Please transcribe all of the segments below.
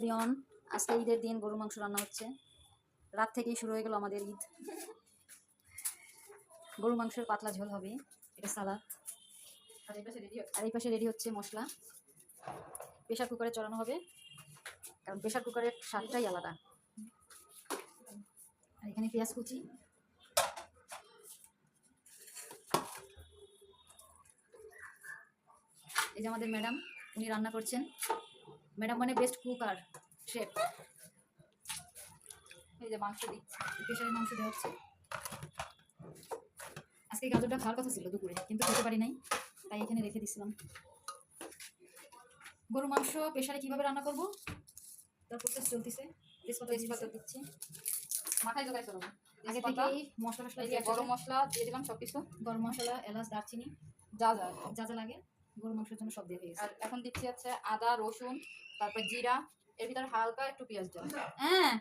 রিয়ন আজকে ঈদের দিন গরু মাংস রান্না হচ্ছে। রাত থেকেই শুরু হয়ে গেল আমাদের ঈদ। গরু মাংসের পাতলা ঝোল হবে এটা সালাদ। আর এই পাশে রেডি আর এই পাশে রেডি হচ্ছে মশলা। প্রেশার কুকারে চড়ানো হবে কারণ প্রেশার কুকারের স্বাদটাই আলাদা। আর এখানে পেঁয়াজ কুচি। এই যে আমাদের ম্যাডাম উনি রান্না করছেন। ম্যাডাম মানে বেস্ট কুক আর শেফ এই যে মাংস দিচ্ছি প্রেশারের মাংস দেওয়া হচ্ছে। আজকে গাজরটা খাওয়ার কথা ছিল দুপুরে কিন্তু খেতে পারি নাই তাই এখানে রেখে দিছিলাম। গরু মাংস প্রেশারে কীভাবে রান্না করব? তার প্রসেস চলতেছে। তেজপাতা দিচ্ছি। মাথায় জোগাই চলো আগে থেকেই মশলা যে দিয়ে গরম মশলা দিয়ে দিলাম সব কিছু গরম মশলা এলাচ দারচিনি যা যা। যা যা লাগে গরু মাংসের জন্য সব দিয়ে হয়ে আর এখন দিচ্ছি হচ্ছে আদা রসুন তারপর জিরা এর ভিতরে হালকা একটু পেঁয়াজ দেবো হ্যাঁ।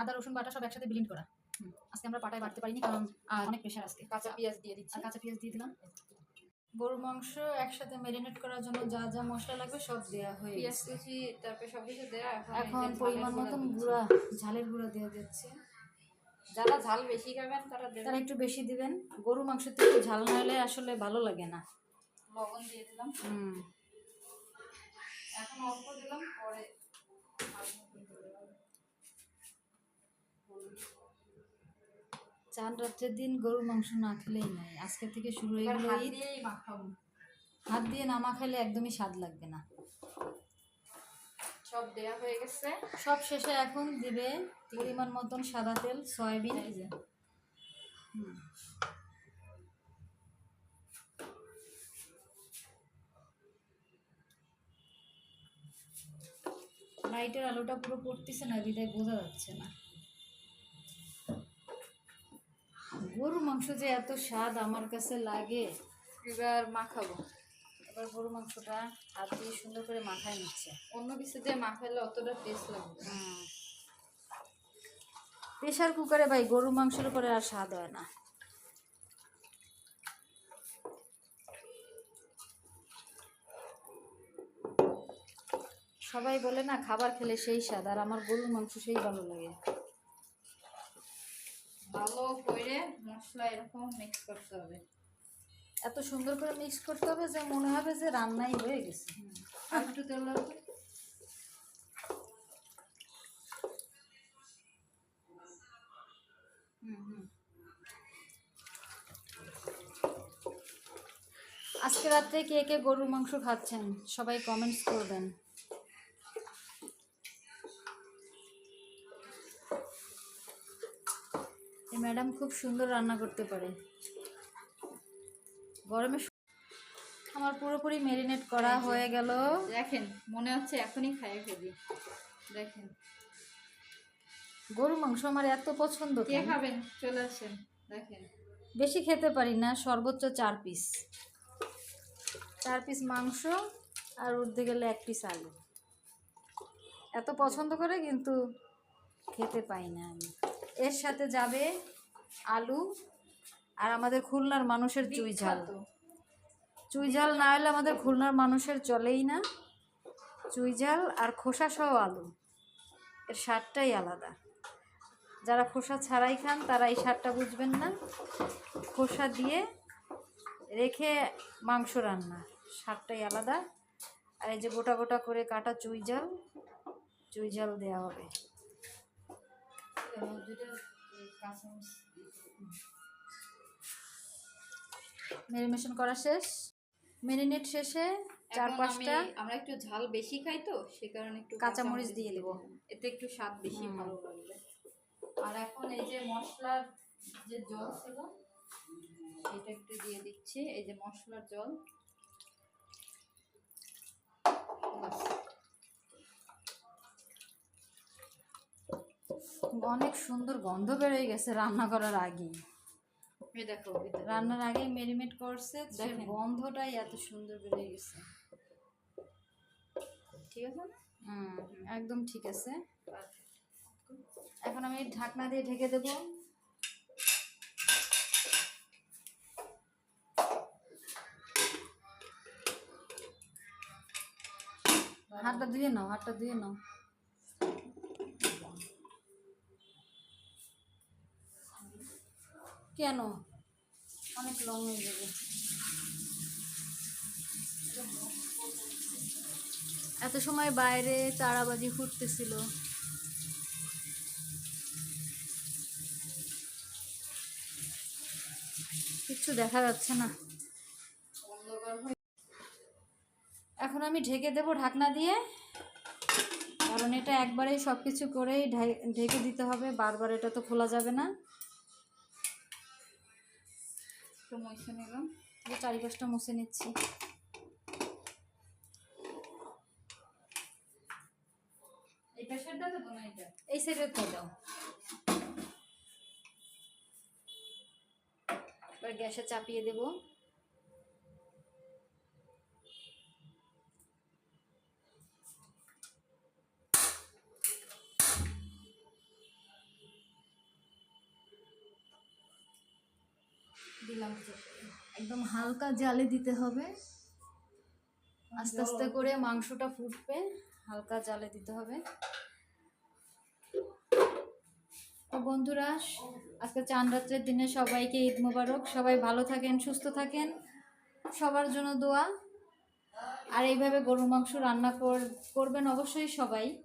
আদা রসুন বাটা সব একসাথে ব্লিন্ড করা। আজকে আমরা পাটায় বাটতে পারিনি কারণ অনেক প্রেশার আজকে। কাঁচা পেঁয়াজ দিয়ে দিচ্ছি। আর কাঁচা পেঁয়াজ দিয়ে দিলাম। গরু মাংস একসাথে ম্যারিনেট করার জন্য যা যা মশলা লাগবে সব দেওয়া হয়ে পেঁয়াজ কুচি তারপর সব কিছু দেওয়া এখন পরিমাণ গুঁড়া মতন গুঁড়া ঝালের গুঁড়া দেওয়া যাচ্ছে। যারা ঝাল বেশি খাবেন তারা তারা একটু বেশি দিবেন। গরু মাংসতে একটু ঝাল না হলে আসলে ভালো লাগে না। লবণ দিয়ে দিলাম। হুম। অল্প দিলাম পরে চার রাত্রের দিন গরু মাংস না খেলেই নাই আজকে থেকে শুরু হয়ে গেল হাত দিয়ে নামা খেলে একদমই স্বাদ লাগবে না। সব দেয়া হয়ে গেছে। সব শেষে এখন দিবে পরিমাণ মতন সাদা তেল সয়াবিন। লাইটের আলোটা পুরো পড়তেছে না বিদায় বোঝা যাচ্ছে না। গরু মাংস যে এত স্বাদ আমার কাছে লাগে এবার মাখাবো। এবার গরু মাংসটা হাত দিয়ে সুন্দর করে মাখায় নিচ্ছে। অন্য কিছু দিয়ে মাখালে অতটা টেস্ট লাগবে। প্রেশার কুকারে ভাই গরু মাংসের উপরে আর স্বাদ হয় না। সবাই বলে না খাবার খেলে সেই স্বাদ আর আমার গরুর মাংস সেই ভালো লাগে। ভালো করে মশলা এরকম মিক্স করতে হবে। এত সুন্দর করে মিক্স করতে হবে যে মনে হবে যে রান্নাই হয়ে গেছে। আর একটু তেল লাগবে। আজকে রাত্রে কে কে গরুর মাংস খাচ্ছেন সবাই কমেন্টস করবেন। ম্যাডাম খুব সুন্দর রান্না করতে পারে। গরমে আমার পুরোপুরি ম্যারিনেট করা হয়ে গেল। দেখেন মনে হচ্ছে এখনই খাইয়ে ফেলি। দেখেন। গরু মাংস আমার এত পছন্দ কে খাবেন? চলে আসেন। দেখেন। বেশি খেতে পারি না সর্বোচ্চ চার পিস চার পিস মাংস আর উঠতে গেলে এক পিস আলু। এত পছন্দ করে কিন্তু খেতে পাই না আমি। এর সাথে যাবে আলু আর আমাদের খুলনার মানুষের চুই ঝাল চুই ঝাল না হলে আমাদের খুলনার মানুষের চলেই না। চুই ঝাল আর খোসা সহ আলু। এর স্বাদটাই আলাদা। যারা খোসা ছাড়াই খান তারা এই স্বাদটা বুঝবেন না। খোসা দিয়ে রেখে মাংস রান্না স্বাদটাই আলাদা। আর এই যে গোটা গোটা করে কাটা চুই ঝাল চুই ঝাল দেওয়া হবে। এবং দুটো কাঁচামরিচ ম্যারিনেশন করা শেষ। ম্যারিনেট শেষে চার পাঁচটা আমরা একটু ঝাল বেশি খাই তো সে কারণে একটু কাঁচামরিচ দিয়ে দেবো। এতে একটু স্বাদ বেশি। ভালো লাগবে। আর এখন এই যে মশলার যে জল ছিল এটা একটু দিয়ে দিচ্ছি। এই যে মশলার জল। অনেক সুন্দর গন্ধ বেরোয় গেছে রান্না করার আগে এই দেখো। রান্নার আগেই মেরিনেট করছে সে দেখেন। গন্ধটাই এত সুন্দর বেরিয়ে গেছে। ঠিক আছে হুম একদম ঠিক আছে। এখন আমি ঢাকনা দিয়ে ঢেকে দেব। হাতটা ধুয়ে নাও হাতটা ধুয়ে নাও। কেন? অনেক লং হয়ে যাবে। এত সময় বাইরে চারাবাজি ফুটতেছিল। কিচ্ছু দেখা যাচ্ছে না। এখন আমি ঢেকে দেব ঢাকনা দিয়ে। কারণ এটা একবারেই সব কিছু করেই ঢেকে দিতে হবে। বারবার এটা তো খোলা যাবে না। একটু মুছে নিলাম। যে চারিপাশটা মুছে নিচ্ছি। এই প্রেশারটা দেবো না এটা? এই সাইডে তো দাও। এবার গ্যাসে চাপিয়ে দেব। দিলাম। একদম হালকা জালে দিতে হবে। আস্তে আস্তে করে মাংসটা ফুটবে, হালকা জালে দিতে হবে। তো বন্ধুরা, আজকে চান রাত্রের দিনে সবাইকে ঈদ মোবারক। সবাই ভালো থাকেন, সুস্থ থাকেন। সবার জন্য দোয়া। আর এইভাবে গরুর মাংস রান্না কর- করবেন অবশ্যই সবাই।